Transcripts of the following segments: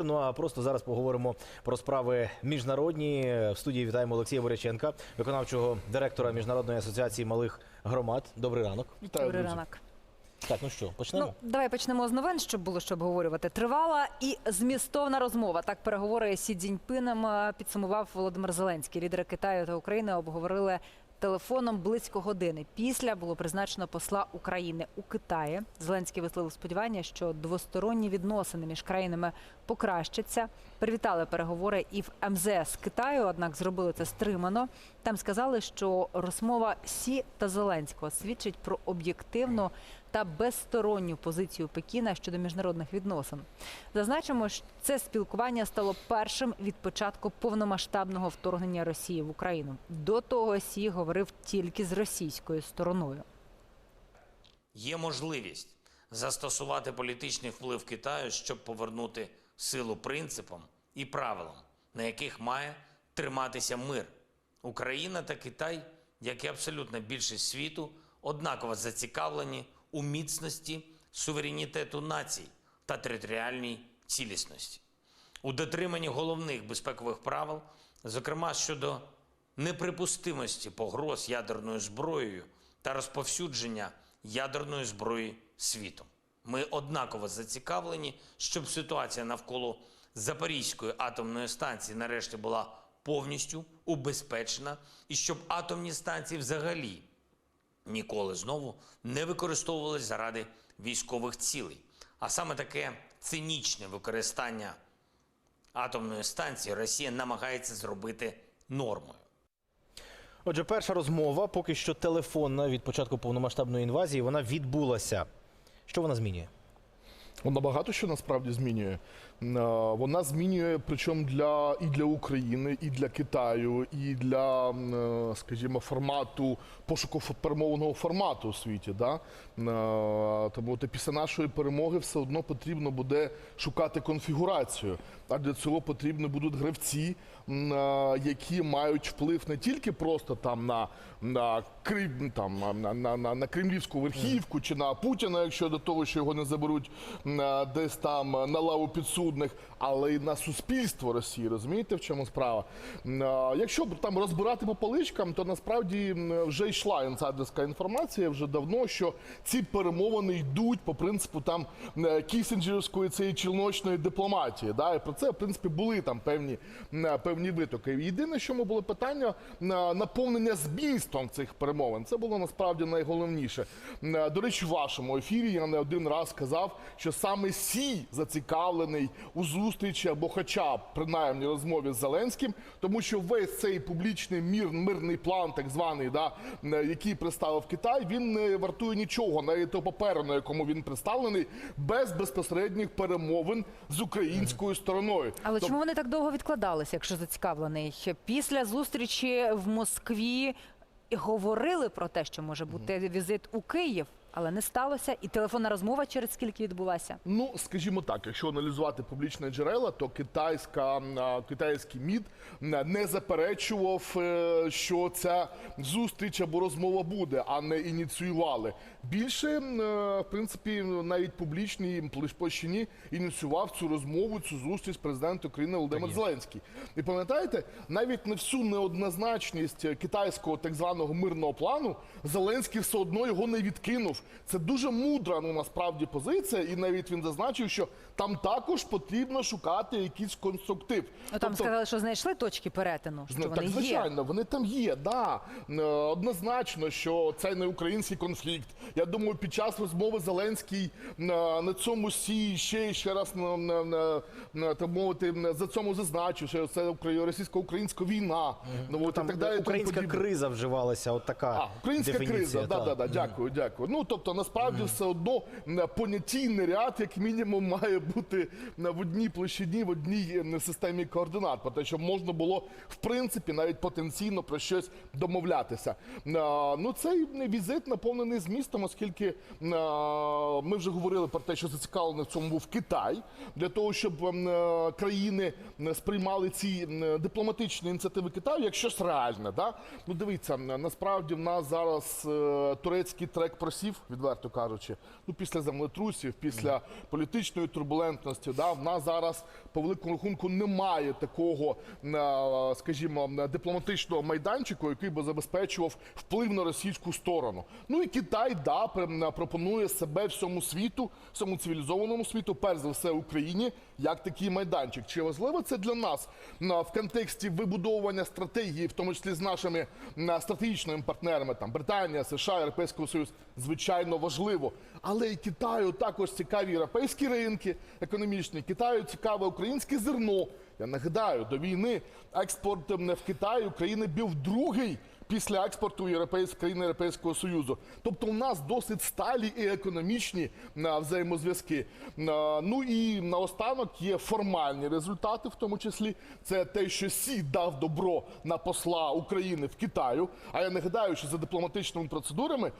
Ну а просто зараз поговоримо про справи міжнародні. В студії вітаємо Олексія Боряченка, виконавчого директора міжнародної асоціації малих громад. Добрий ранок. Вітаю, Добрий друзі. ранок. Так, ну що, почнемо? Ну, давай почнемо з новин, щоб було що обговорювати. Тривала і змістовна розмова. Так переговори Сі Цзіньпином е, підсумував Володимир Зеленський. Лідери Китаю та України обговорили телефоном близько години. Після було призначено посла України у Китаї. Зеленський висловив сподівання, що двосторонні відносини між країнами покращаться. Привітали переговори і в МЗС Китаю, однак зробили це стримано. Там сказали, що розмова Сі та Зеленського свідчить про об'єктивну та безсторонню позицію Пекіна щодо міжнародних відносин. Зазначимо, що це спілкування стало першим від початку повномасштабного вторгнення Росії в Україну. До того Сі говорив тільки з російською стороною. Є можливість застосувати політичний вплив Китаю, щоб повернути силу принципам і правилам, на яких має триматися мир. Україна та Китай, як і абсолютна більшість світу, однаково зацікавлені у міцності суверенітету націй та територіальній цілісності, у дотриманні головних безпекових правил, зокрема щодо неприпустимості погроз ядерною зброєю та розповсюдження ядерної зброї світом. Ми однаково зацікавлені, щоб ситуація навколо Запорізької атомної станції нарешті була повністю убезпечена і щоб атомні станції взагалі ніколи знову не використовувались заради військових цілей. А саме таке цинічне використання атомної станції Росія намагається зробити нормою. Отже, перша розмова, поки що телефонна від початку повномасштабної інвазії, вона відбулася. Що вона змінює? Вона багато що насправді змінює. Е, Вона змінює, причому для і для України, і для Китаю, і для, е, скажімо, формату пошуку перемовного формату у світі. Да? Е, Тому після нашої перемоги все одно потрібно буде шукати конфігурацію. А для цього потрібні будуть гравці, які мають вплив не тільки просто там на, на, Крим, там, на, на, на, на кремлівську верхівку чи на Путіна, якщо до того, що його не заберуть десь там на лаву підсудних, але й на суспільство Росії. Розумієте, в чому справа? Е, Якщо там розбирати по поличкам, то насправді вже йшла інсайдерська інформація вже давно, що ці перемовини йдуть по принципу там е, кісінджерської цієї чолночної дипломатії. Да? І про це, в принципі, були там певні, певні витоки. Єдине, що ми було питання на наповнення змістом цих перемовин. Це було насправді найголовніше. Е, До речі, в вашому ефірі я не один раз сказав, що саме Сі зацікавлений у зустрічі або, хоча б принаймні розмові з Зеленським, тому що весь цей публічний мір, мирний план, так званий, да, який представив Китай, він не вартує нічого, навіть того паперу, на якому він представлений, без безпосередніх перемовин з українською стороною. Але Тоб- чому вони так довго відкладалися, якщо зацікавлений? Після зустрічі в Москві говорили про те, що може бути візит у Київ, але не сталося. І телефонна розмова через скільки відбулася? Ну, скажімо так, якщо аналізувати публічні джерела, то китайська китайський МІД не заперечував, е, що ця зустріч або розмова буде, а не ініціювали. Більше, е, в принципі, навіть публічній площині ініціював цю розмову, цю зустріч президент України Володимир Зеленський. І пам'ятаєте, навіть на всю неоднозначність китайського так званого мирного плану Зеленський все одно його не відкинув. Це дуже мудра, ну насправді позиція, і навіть він зазначив, що там також потрібно шукати якийсь конструктив. Ну там сказали, що знайшли точки перетину, що Ну, вони так, є. звичайно, вони там є, да. Е, Однозначно, що це не український конфлікт. Я думаю, під час розмови Зеленський е, на цьому сі ще ще раз на, на, на, на, так мовити за цьому зазначив, що це російсько-українська війна. Ну, от, і так далі, українська криза вживалася, от така А, українська дефініція. криза, да, да, да, дякую, дякую. Ну тобто, насправді все одно понятійний ряд, як мінімум, має бути в одній площині, в одній системі координат, про те, щоб можна було в принципі навіть потенційно про щось домовлятися. Ну цей візит наповнений змістом, оскільки ми вже говорили про те, що зацікавлений в цьому був Китай для того, щоб країни сприймали ці дипломатичні ініціативи Китаю як щось реальне. Да? Ну дивіться, насправді в нас зараз е, турецький трек просів. Відверто кажучи. Ну, після землетрусів, після політичної турбулентності, да, в нас зараз по великому рахунку немає такого, е, скажімо, дипломатичного майданчику, який би забезпечував вплив на російську сторону. Ну і Китай да пр- пропонує себе всьому світу, всьому цивілізованому світу, перш за все Україні, як такий майданчик. Чи важливо це для нас в контексті вибудовування стратегії, в тому числі з нашими стратегічними партнерами, там Британія, США, Європейський Союз, звичайно важливо. Але і Китаю також цікаві європейські ринки економічні, Китаю цікаве українське зерно. Я нагадаю, до війни експорт в Китай України був другий після експорту європейської країни Європейського Союзу. Тобто у нас досить сталі і економічні взаємозв'язки. Ну і наостанок є формальні результати, в тому числі це те, що Сі дав добро на посла України в Китаю. А я нагадаю, що за дипломатичними процедурами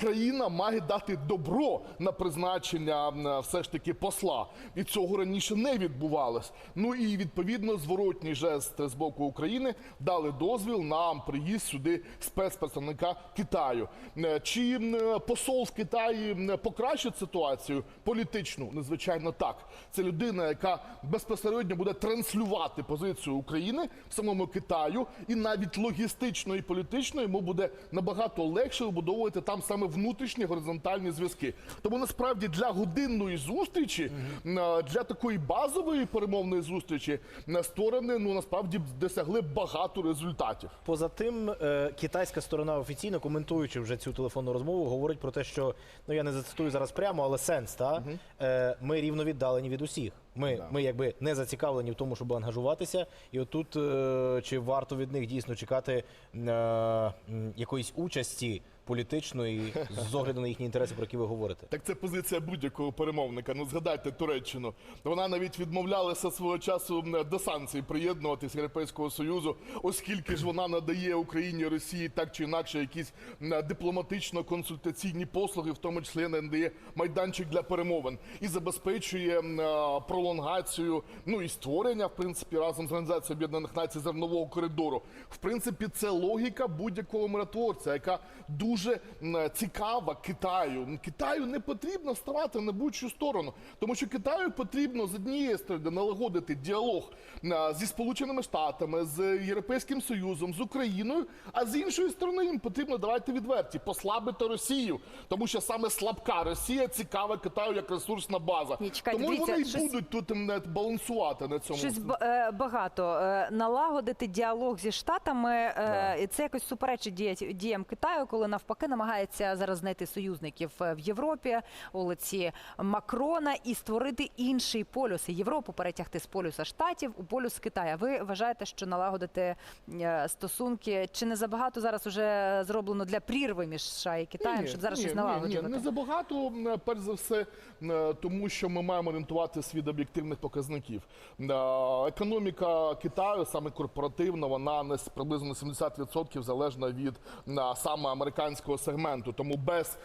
країна має дати добро на призначення все ж таки посла. І цього раніше не відбувалось. Ну і відповідно зворотній жест з боку України дали дозвіл на приїзд сюди спецпредставника Китаю. Е, Чи посол в Китаї покращить ситуацію політичну? Незвичайно так. Це людина, яка безпосередньо буде транслювати позицію України в самому Китаю, і навіть логістично і політично йому буде набагато легше вибудовувати там саме внутрішні горизонтальні зв'язки. Тому насправді для годинної зустрічі, е, для такої базової перемовної зустрічі е, сторони ну насправді досягли багато результатів. Поза тим, китайська сторона офіційно коментуючи вже цю телефонну розмову, говорить про те, що ну я не зацитую зараз прямо, але сенс та е, ми рівно віддалені від усіх. Ми, ми якби не зацікавлені в тому, щоб ангажуватися. І отут е, чи варто від них дійсно чекати е, якоїсь участі політичної з огляду на їхні інтереси, про які ви говорите? Так це позиція будь-якого перемовника. Ну згадайте Туреччину. Вона навіть відмовлялася свого часу до санкцій приєднуватись Європейського Союзу, оскільки ж вона надає Україні Росії так чи інакше якісь дипломатично-консультаційні послуги, в тому числі надає майданчик для перемовин і забезпечує пролонгацію, ну і створення, в принципі, разом з Організацією Об'єднаних Націй зернового коридору. В принципі, це логіка будь-якого миротворця, яка дуже м, цікава Китаю. Китаю не потрібно ставати на будь-чу сторону, тому що Китаю потрібно з однієї сторони налагодити діалог зі Сполученими Штатами, з Європейським Союзом, з Україною. А з іншої сторони їм потрібно давайте відверті послабити Росію, тому що саме слабка Росія цікава Китаю як ресурсна база. Ні, чекайте, тому дивіться, вони і щось- будуть тут м, балансувати на цьому. Щось е, багато Е, налагодити діалог зі штатами. е, Це якось суперечить дія- діям Китаю, коли навпаки намагається зараз знайти союзників е, в Європі, вулиці Макрона і створити інший полюс. І Європу перетягти з полюса штатів у полюс Китаю. Ви вважаєте, що налагодити е, стосунки чи не забагато зараз уже зроблено для прірви між США і Китаєм, щоб зараз ні, щось ні. Ні, не забагато, перш за все, м, тому що ми маємо орієнтуватися від об'єктивних показників. Е, Економіка Китаю, саме корпоративна, вона на с- приблизно на 70% залежна від саме американського сегменту. Тому без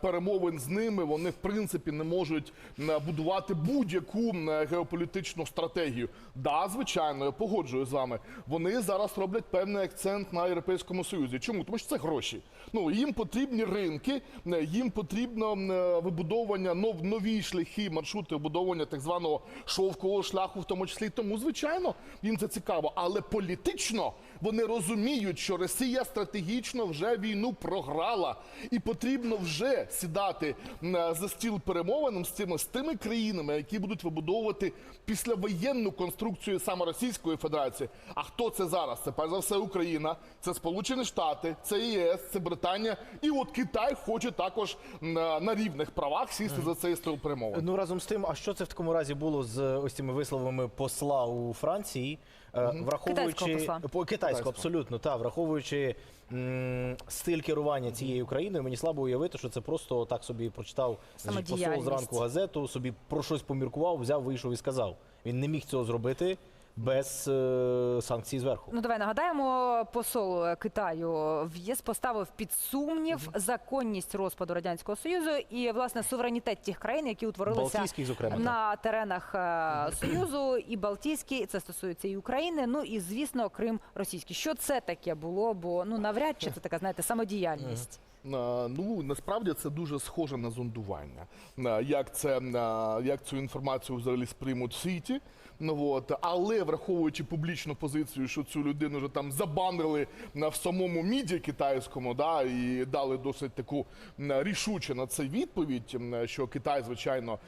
перемовин з ними вони в принципі не можуть м, будувати будь-яку геополітичну стратегію. Да, звичайно, я погоджуюсь з вами. Вони зараз роблять певний акцент на Європейському Союзі. Чому? Тому що це гроші. Ну їм потрібні ринки, е, їм потрібно е, вибудовування нов, нові шляхи, маршрути вибудовування так званого шовкового шляху, в тому числі. Тому, звичайно, їм це цікаво. Але політично вони розуміють, що Росія стратегічно вже війну програла, і потрібно вже сідати е, за стіл перемовин з цими з тими країнами, які будуть вибудовувати післявоєнну конструкцію саме Російської Федерації. А хто це зараз? Це перш за все Україна, це Сполучені Штати, це ЄС, це Британія. І от Китай хоче також на, на рівних правах сісти за цей стіл перемовин. Ну разом з тим, а що це в такому разі було з ось цими висловами посла у Франції, Е, враховуючи Китайського посла. по китайського, абсолютно та враховуючи м, стиль керування цією країною, мені слабо уявити, що це просто так собі прочитав посол зранку газету, собі про щось поміркував, взяв, вийшов і сказав. Він не міг цього зробити без е, санкцій зверху. Ну давай нагадаємо, посол е, Китаю в ЄС поставив під сумнів законність розпаду радянського союзу і власне суверенітет тих країн, які утворилися Балтійських, зокрема, на теренах е, союзу, і Балтійський, це стосується і України. Ну і звісно, Крим російський. Що це таке було? Бо ну навряд чи це така знаєте самодіяльність. Ну насправді це дуже схоже на зондування. Е, Як це е, як цю інформацію взагалі сприймуть в світі? Ну от але враховуючи публічну позицію, що цю людину вже там забанили в самому міді китайському, да і дали досить таку рішуче на це відповідь, що Китай, звичайно,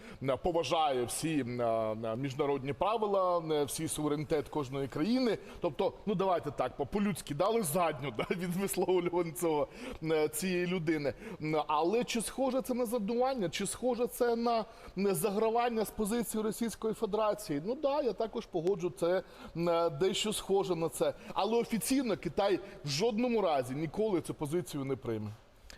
поважає всі міжнародні правила, всі суверенітет кожної країни. Тобто, ну давайте так, по- по-людськи дали задню да, від висловлювань цього цієї людини. Але чи схоже це на задування, чи схоже це на загравання з позиції Російської Федерації? Ну да, я також погоджу це м, дещо схоже на це. Але офіційно Китай в жодному разі ніколи цю позицію не прийме.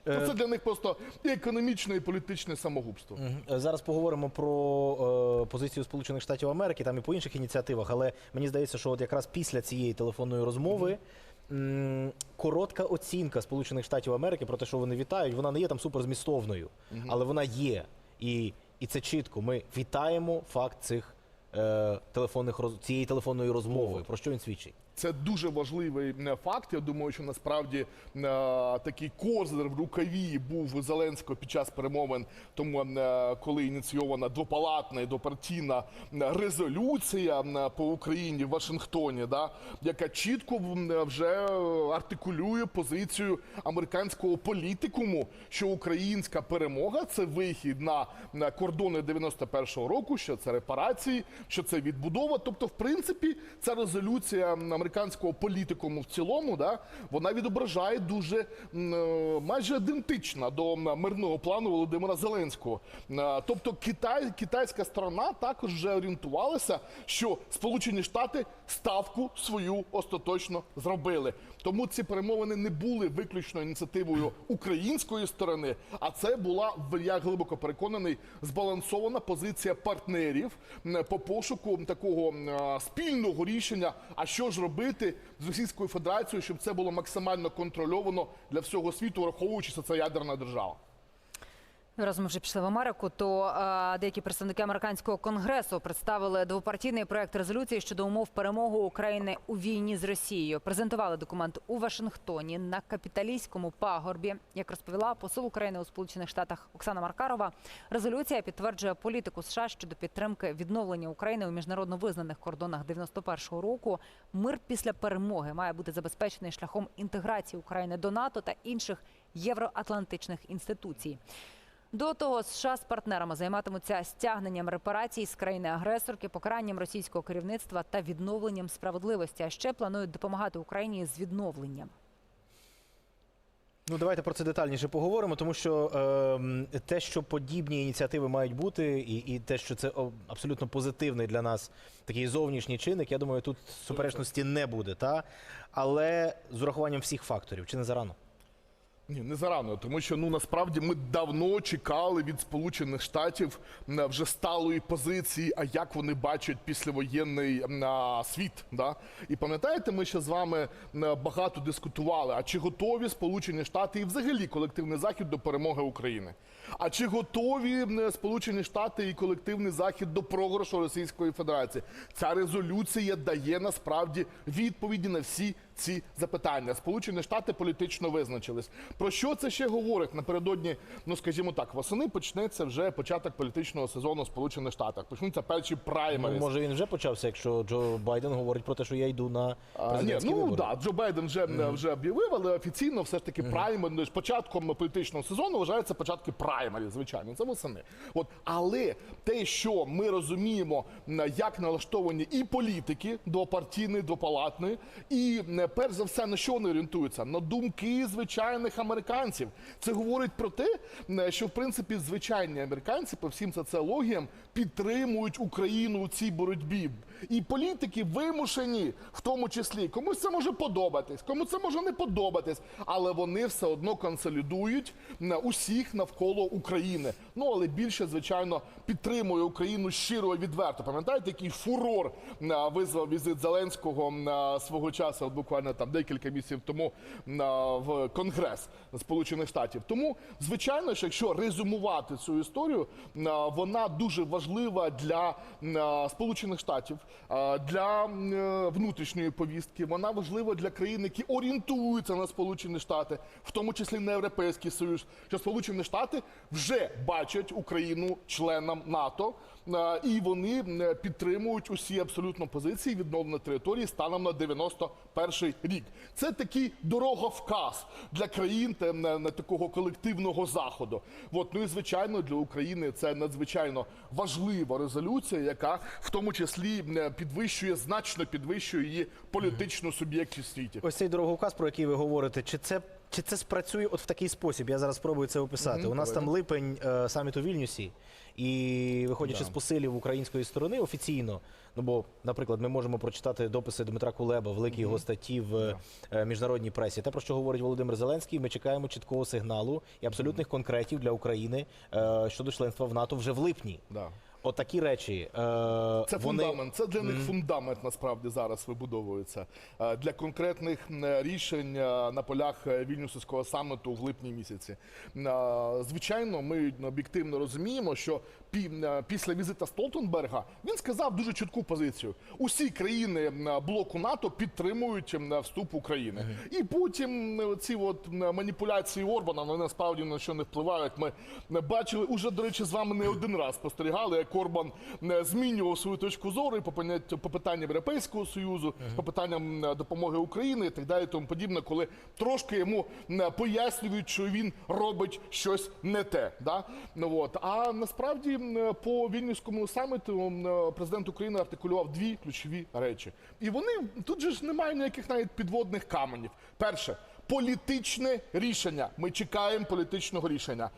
Ну, Це для них просто і економічне і політичне самогубство. Е, Зараз поговоримо про е, позицію Сполучених Штатів Америки, там і по інших ініціативах, але мені здається, що от якраз після цієї телефонної розмови. Коротка оцінка Сполучених Штатів Америки про те, що вони вітають, вона не є там суперзмістовною, але вона є. І, і це чітко. Ми вітаємо факт цих е, телефонних роз... цієї телефонної розмови. Про що він свідчить? Це дуже важливий е, факт. Я думаю, що насправді е, такий козир в рукаві був Зеленського під час перемовин, тому е, коли ініційована двопалатна і двопартійна е, резолюція е, по Україні в Вашингтоні, да, яка чітко вже артикулює позицію американського політикуму, що українська перемога це вихід на, на кордони 91-го року, що це репарації, що це відбудова. Тобто, в принципі, ця резолюція американського політикуму в цілому, да, вона відображає дуже е, майже ідентична до мирного плану Володимира Зеленського. Е, Тобто, Китай, китайська сторона також вже орієнтувалася, що Сполучені Штати ставку свою остаточно зробили. Тому ці перемовини не були виключно ініціативою української сторони, а це була, я глибоко переконаний, збалансована позиція партнерів по пошуку такого спільного рішення. А що ж робити з Російською Федерацією, щоб це було максимально контрольовано для всього світу, враховуючи, що це ядерна держава. Раз ми вже пішли в Америку, то е, деякі представники американського конгресу представили двопартійний проект резолюції щодо умов перемоги України у війні з Росією. Презентували документ у Вашингтоні на капіталійському пагорбі. Як розповіла посол України у Сполучених Штатах Оксана Маркарова, резолюція підтверджує політику США щодо підтримки відновлення України у міжнародно визнаних кордонах 91-го року. Мир після перемоги має бути забезпечений шляхом інтеграції України до НАТО та інших євроатлантичних інституцій. До того США з партнерами займатимуться стягненням репарацій з країни-агресорки, покаранням російського керівництва та відновленням справедливості. А ще планують допомагати Україні з відновленням. Ну, давайте про це детальніше поговоримо, тому що ем, те, що подібні ініціативи мають бути, і, і те, що це абсолютно позитивний для нас такий зовнішній чинник, я думаю, тут суперечності не буде. Та? Але з урахуванням всіх факторів, чи не зарано? Ні, не зарано, тому що ну насправді ми давно чекали від Сполучених Штатів вже сталої позиції, а як вони бачать післявоєнний а, світ. Да? І пам'ятаєте, ми ще з вами багато дискутували, а чи готові Сполучені Штати і взагалі колективний захід до перемоги України? А чи готові Сполучені Штати і колективний захід до програшу Російської Федерації? Ця резолюція дає насправді відповіді на всі ці запитання. Сполучені Штати політично визначились. Про що це ще говорить? Напередодні, ну скажімо так, восени почнеться вже початок політичного сезону в Сполучених Штатах. Почнуться перші Ну, може він вже почався, якщо Джо Байден говорить про те, що я йду на А, ні, ну вибори. да, Джо Байден вже, вже об'явив, але офіційно все ж таки праймер, ну, початком політичного сезону вважається початки праймері, звичайно, це восени. От, але те, що ми розуміємо, як налаштовані і політики двопартійної, двопалатної, і перш за все на що вони орієнтуються? На думки звичайних американців. Це говорить про те, що в принципі звичайні американці по всім соціологіям підтримують Україну у цій боротьбі. І політики вимушені, в тому числі, комусь це може подобатись, кому це може не подобатись, але вони все одно консолідують м, усіх навколо України. Ну але більше, звичайно, підтримує Україну щиро і відверто. Пам'ятаєте, який фурор визвав візит Зеленського свого часу, буквально. там декілька місяців тому в Конгрес Сполучених Штатів. Тому, звичайно, що якщо резюмувати цю історію, вона дуже важлива для Сполучених Штатів, для е, внутрішньої повістки. Вона важлива для країн, які орієнтуються на Сполучені Штати, в тому числі на Європейський Союз, що Сполучені Штати вже бачать Україну членом НАТО. І вони м, підтримують усі абсолютно позиції відновлення території станом на 91 рік. Це такий дороговказ для країн на такого колективного заходу. От, ну і звичайно для України це надзвичайно важлива резолюція, яка в тому числі підвищує значно підвищує її політичну суб'єктність в світі. Ось цей дороговказ, про який ви говорите, чи це. Чи це спрацює от в такий спосіб? Я зараз спробую це описати. У нас там липень е, саміт у Вільнюсі, і виходячи з посилів української сторони офіційно, ну бо, наприклад, ми можемо прочитати дописи Дмитра Кулеба, великі його статті в е, міжнародній пресі. Те, про що говорить Володимир Зеленський, ми чекаємо чіткого сигналу і абсолютних конкретів для України е, щодо членства в НАТО вже в липні. Да. От такі речі. Е, Це вони... фундамент. Це для них фундамент насправді зараз вибудовується Е, для конкретних рішень е, на полях Вільнюсовського саміту в липні місяці. Звичайно, ми об'єктивно розуміємо, що після візита Столтенберга він сказав дуже чітку позицію. Усі країни блоку НАТО підтримують м, вступ України. І потім ці от маніпуляції Орбана вони насправді на що не впливають. Ми бачили уже, до речі, з вами не один раз спостерігали, як Орбан змінював свою точку зору по питанням Європейського Союзу, по питанням допомоги Україні і так далі, тому подібне, коли трошки йому пояснюють, що він робить щось не те. Ну, от. А насправді по вільнюському саміту президент України артикулював дві ключові речі. І вони тут же ж немає ніяких навіть підводних каменів. Перше. Політичне рішення. Ми чекаємо політичного рішення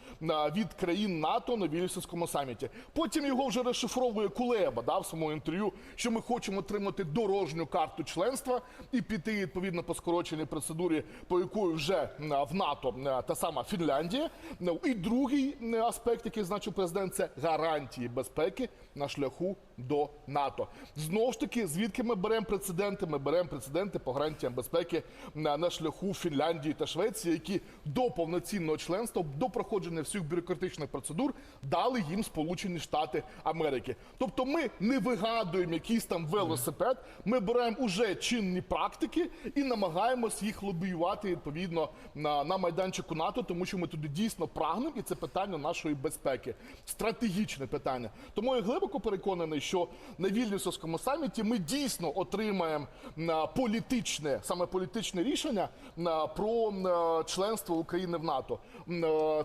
від країн НАТО на Вільнюсівському саміті. Потім його вже розшифровує Кулеба да, в своєму інтерв'ю, що ми хочемо отримати дорожню карту членства і піти відповідно по скороченій процедурі, по якої вже в НАТО та сама Фінляндія. Ну, І другий аспект, який значив президент, це гарантії безпеки на шляху до НАТО. Знову ж таки, звідки ми беремо прецеденти? Ми беремо прецеденти по гарантіям безпеки на шляху Фінляндії та Швеції, які до повноцінного членства, до проходження всіх бюрократичних процедур дали їм Сполучені Штати Америки. Тобто ми не вигадуємо якийсь там велосипед, ми беремо уже чинні практики і намагаємось їх лобіювати відповідно на, на майданчику НАТО, тому що ми туди дійсно прагнемо, і це питання нашої безпеки, стратегічне питання. Тому я глибоко переконаний, що на Вільнюсовському саміті ми дійсно отримаємо політичне, саме політичне рішення про членство України в НАТО.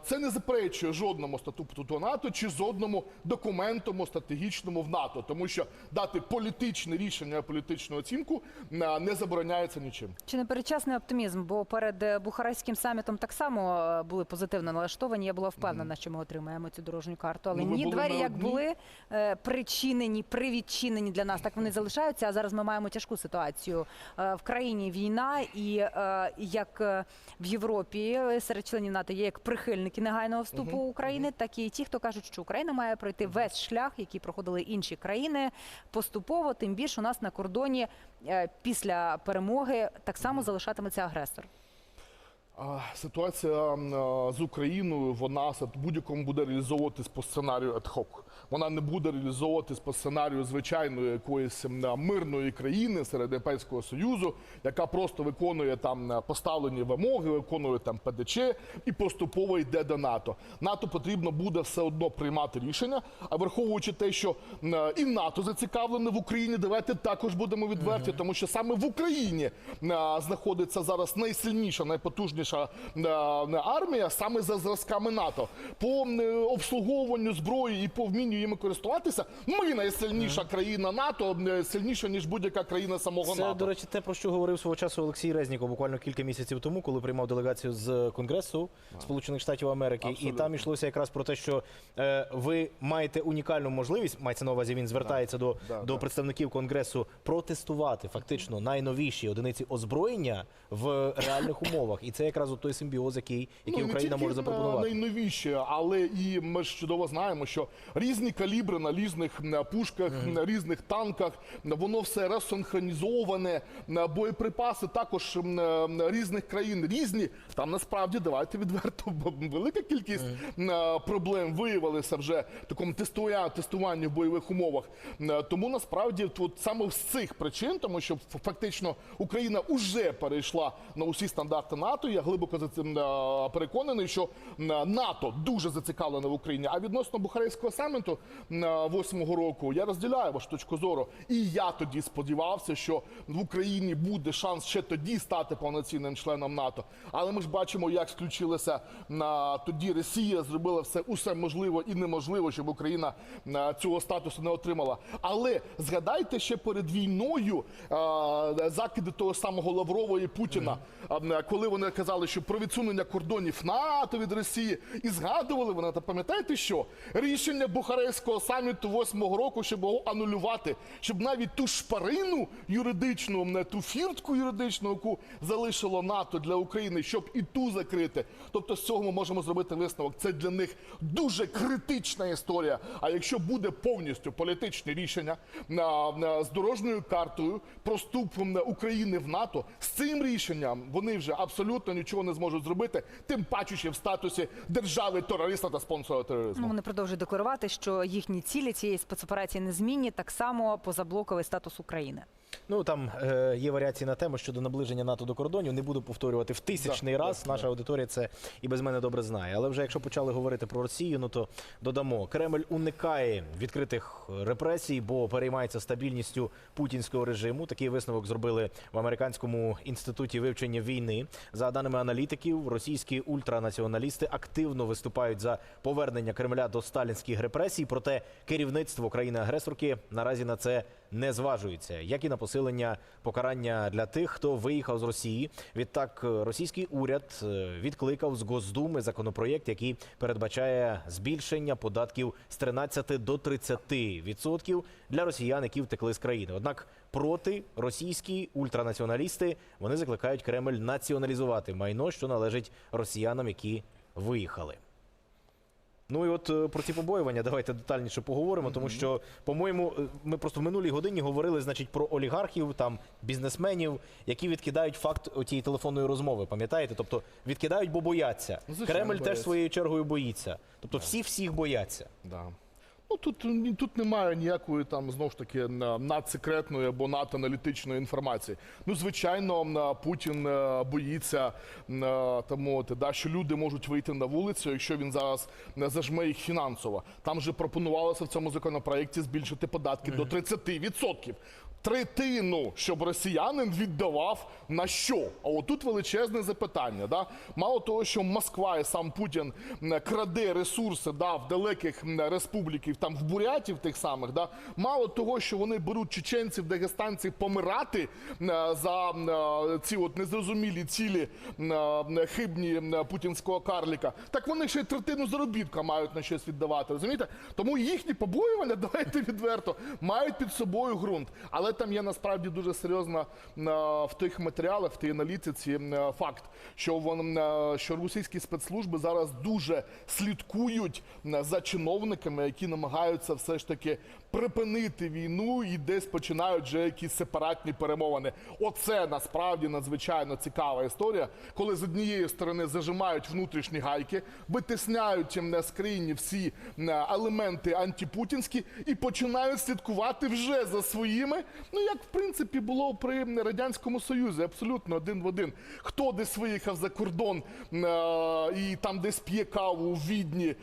Це не заперечує жодному статуту НАТО чи жодному документу стратегічному в НАТО, тому що дати політичне рішення, політичну оцінку а, не забороняється нічим. Чи не передчасний оптимізм? Бо перед е, Бухарестським самітом так само е, були позитивно налаштовані. Я була впевнена, що ми отримаємо цю дорожню карту. Але Ну, ні, двері як були е, причинені, привідчинені для нас, так вони залишаються. А зараз ми маємо тяжку ситуацію Е, в країні. Війна, і е, як е, в Європі е, серед членів НАТО є як прихильники негайного вступу України, так і ті, хто кажуть, що Україна має пройти весь шлях, який проходили інші країни поступово. Тим більше у нас на кордоні е, після перемоги так само залишатиметься агресор. Ситуація з Україною, вона в будь-якому буде реалізовуватись по сценарію ad-hoc. Вона не буде реалізовуватись по сценарію звичайної якоїсь мирної країни серед Європейського Союзу, яка просто виконує там поставлені вимоги, виконує там ПДЧ і поступово йде до НАТО. НАТО потрібно буде все одно приймати рішення. А враховуючи те, що і НАТО зацікавлене в Україні, давайте також будемо відверті, тому що саме в Україні знаходиться зараз найсильніша, найпотужніша армія саме за зразками НАТО. По е, обслуговуванню зброї і по вмінню їми користуватися. Ми найсильніша країна НАТО, м, сильніша ніж будь-яка країна самого Це, НАТО. до речі, те, про що говорив свого часу Олексій Резніков буквально кілька місяців тому, коли приймав делегацію з Конгресу Сполучених Штатів Америки. Абсолютно. І там йшлося якраз про те, що е, ви маєте унікальну можливість, мається на увазі, він звертається до, да, до да. представників Конгресу протестувати фактично найновіші одиниці озброєння в реальних умовах. І це якраз той симбіоз, який, який Ну, Україна може запропонувати. на- найновіше, але і ми ж чудово знаємо, що різні калібри на різних пушках, на різних танках, воно все розсинхронізоване, боєприпаси також різних країн різні. Там насправді давайте відверто велика кількість проблем виявилися вже в такому тестуванні в бойових умовах. Тому насправді от саме з цих причин, тому що фактично Україна вже перейшла на усі стандарти НАТО. Я глибоко за цим е, переконаний, що НАТО дуже зацікавлене в Україні. А відносно Бухарестського саміту м, восьмого року я розділяю вашу точку зору. І я тоді сподівався, що в Україні буде шанс ще тоді стати повноцінним членом НАТО. Але ми ж бачимо, як включилася на тоді Росія, зробила все усе можливо і неможливо, щоб Україна е, цього статусу не отримала. Але згадайте ще перед війною е, закиди того самого Лаврова і Путіна, е, коли вони казали, що про відсунення кордонів НАТО від Росії, і згадували вони, та пам'ятаєте що? Рішення Бухарестського саміту восьмого року, щоб його анулювати, щоб навіть ту шпарину юридичну, не ту фіртку юридичну, яку залишило НАТО для України, щоб і ту закрити. Тобто з цього ми можемо зробити висновок. Це для них дуже критична історія. А якщо буде повністю політичне рішення з дорожньою картою про вступ України в НАТО, з цим рішенням вони вже абсолютно нічого не зможуть зробити, тим паче ще в статусі держави терориста та спонсора тероризму. Ну, Вони продовжують декларувати, що їхні цілі цієї спецоперації незмінні, так само позаблоковий статус України. Ну там е, є варіації на тему щодо наближення НАТО до кордонів. Не буду повторювати в тисячний Да, раз. да, Наша аудиторія це і без мене добре знає. Але вже якщо почали говорити про Росію, ну то додамо Кремль уникає відкритих репресій, бо переймається стабільністю путінського режиму. Такий висновок зробили в американському інституті вивчення війни. За даними аналітиків, російські ультранаціоналісти активно виступають за повернення Кремля до сталінських репресій. Проте керівництво країни-агресорки наразі на це не зважується, як і на посилення покарання для тих, хто виїхав з Росії. Відтак, е, російський уряд е, відкликав з Госдуми законопроєкт, який передбачає збільшення податків з 13 до 30 відсотків для росіян, які втекли з країни. Однак проти російські ультранаціоналісти вони закликають Кремль націоналізувати майно, що належить росіянам, які виїхали. Ну і от е, про ці побоювання давайте детальніше поговоримо, тому що, по-моєму, е, ми просто в минулій годині говорили, значить, про олігархів, там бізнесменів, які відкидають факт тієї телефонної розмови. Пам'ятаєте? Тобто відкидають, бо бояться. Ну, Кремль Кремль теж своєю чергою боїться. Тобто всі всіх бояться. Да. Ну тут, ні- тут немає ніякої там знову ж таки на- надсекретної або наданалітичної інформації. Ну, звичайно, Путін е, боїться е, тому, да, що люди можуть вийти на вулицю, якщо він зараз не зажме їх фінансово. Там же пропонувалося в цьому законопроекті збільшити податки до 30%. Третину, щоб росіянин віддавав на що? А отут величезне запитання. Да? Мало того, що Москва і сам Путін краде ресурси да, в далеких республіків, там в Бурятів тих самих, да? мало того, що вони беруть чеченців, дагестанців помирати за е, ці от незрозумілі цілі е, хибні путінського карліка, так вони ще й третину заробітка мають на щось віддавати. Розумієте? Тому їхні побоювання, давайте відверто, мають під собою ґрунт. Але там є насправді дуже серйозна е, в тих матеріалах, в тій аналітиці е, факт, що вон, е, що російські спецслужби зараз дуже слідкують за чиновниками, які намагаються все ж таки припинити війну і десь починають вже якісь сепаратні перемовини. Оце насправді надзвичайно цікава історія, коли з однієї сторони зажимають внутрішні гайки, витисняють на скрині всі елементи антипутінські і починають слідкувати вже за своїми. Ну як в принципі було при радянському союзі, абсолютно один в один. Хто десь виїхав за кордон е, і там десь п'є каву у відні е,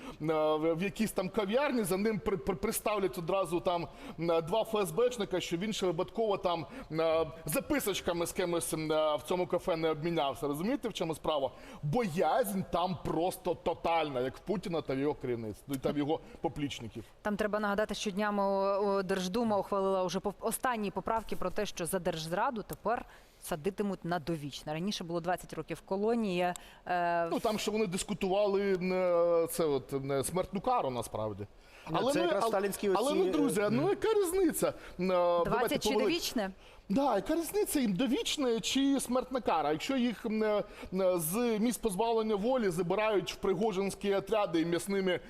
в якійсь там кав'ярні, за ним при, при- приставлять одразу там два ФСБшника, що він ще випадково там е, записочками з кимось е, в цьому кафе не обмінявся. Розумієте, в чому справа? Боязнь там просто тотальна, як в Путіна та в його керівництві та в його поплічників. Там треба нагадати, що днями Держдума ухвалила вже пов- останні поправки про те, що за держзраду тепер садитимуть на довічне. Раніше було 20 років колонії. Е, Ну там ще вони дискутували це от смертну кару насправді. Ну, це якраз сталінські але ну, друзі, ну яка різниця? Е, давайте 20 Да, яка різниця їм довічне чи смертна кара? Якщо їх е, е, з місць позбавлення волі забирають в пригожинські отряди і м'ясними е,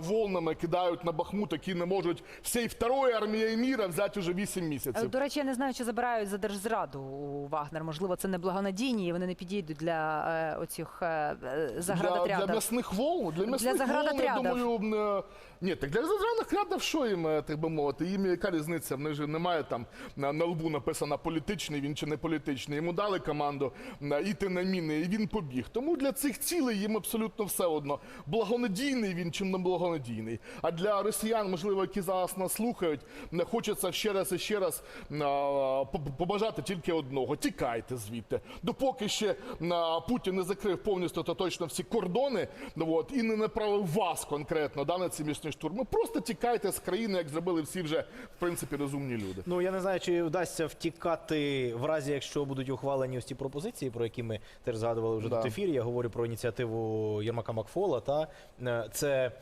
волнами кидають на Бахмут, які не можуть всієї второї армії міра взяти вже 8 Е, місяців. До речі, я не знаю, чи забирають за держзраду у Вагнер. Можливо, це неблагонадійні, і вони не підійдуть для е, оцих е, е, Для, для м'ясних волн, для м'ясних волн, я думаю, е, ні, так для заградотрядів що їм, е, так би мовити, їм яка різниця? В них же немає там на, на лбу написано політичний він чи не політичний. Йому дали команду е, йти на міни, і він побіг. Тому для цих цілей їм абсолютно все одно. Благонадійний він чи не благонадійний. А для росіян, можливо, які зараз нас слухають, е, хочеться ще раз і ще раз е, побажати тільки одного: тікайте звідти. Допоки ще е, Путін не закрив повністю та точно всі кордони, ну, от, і не направив вас конкретно да, на ці місні штурми. Просто тікайте з країни, як зробили всі вже в принципі розумні люди. Ну я не знаю, чи вдасться втікати в разі, якщо будуть ухвалені ось ці пропозиції, про які ми теж згадували вже Да. тут ефірі. Я говорю про ініціативу Єрмака Макфола. Та Е, це.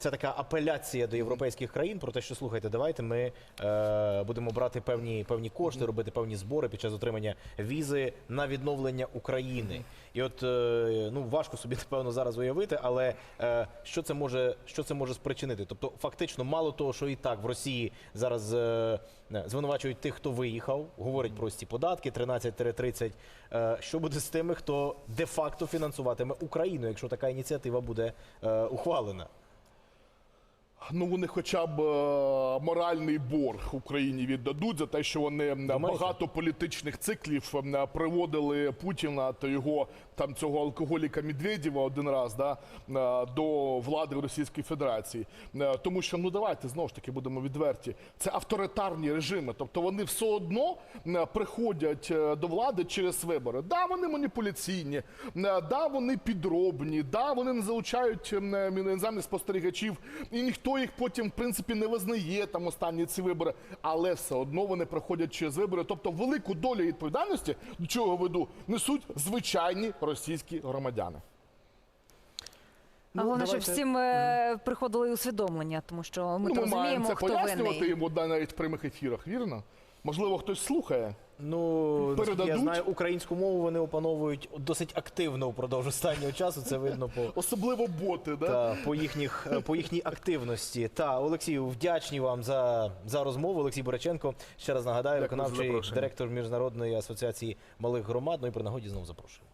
Це така апеляція до європейських країн про те, що слухайте, давайте ми е, будемо брати певні певні кошти, робити певні збори під час отримання візи на відновлення України. І от е, ну важко собі напевно зараз уявити, але е, що це може що це може спричинити? Тобто, фактично, мало того, що і так в Росії зараз е, звинувачують тих, хто виїхав, говорять про ці податки 13-30. Е, що буде з тими, хто де-факто фінансуватиме Україну, якщо така ініціатива буде е, ухвалена? Ну вони хоча б е, моральний борг Україні віддадуть за те, що вони м, багато політичних циклів м, приводили Путіна та його там цього алкоголіка Медведєва один раз да, е, до влади Російської Федерації. Е, Тому що ну давайте знову ж таки будемо відверті. Це авторитарні режими, тобто вони все одно приходять е, до влади через вибори. Да, вони маніпуляційні, е, да, вони підробні, да, вони не залучають е, іноземних спостерігачів, і ніхто їх потім, в принципі, не визнає там останні ці вибори, але все одно вони проходять через вибори. Тобто велику долю відповідальності, до чого веду, несуть звичайні російські громадяни. Ну, головне, щоб всім е, приходили усвідомлення, тому що ми ну, то ми маємо розуміємо, це хто пояснювати винний. йому да, навіть в прямих ефірах, вірно? Можливо, хтось слухає. Ну, Передадуть? я знаю, українську мову вони опановують досить активно впродовж останнього часу. Це видно по. Особливо боти, да? Та, по, їхніх, е, по їхній активності. Та, Олексію, вдячні вам за, за розмову. Олексій Бореченко ще раз нагадаю, Дякую виконавчий директор Міжнародної асоціації малих громад. Ну і при нагоді знову запрошую.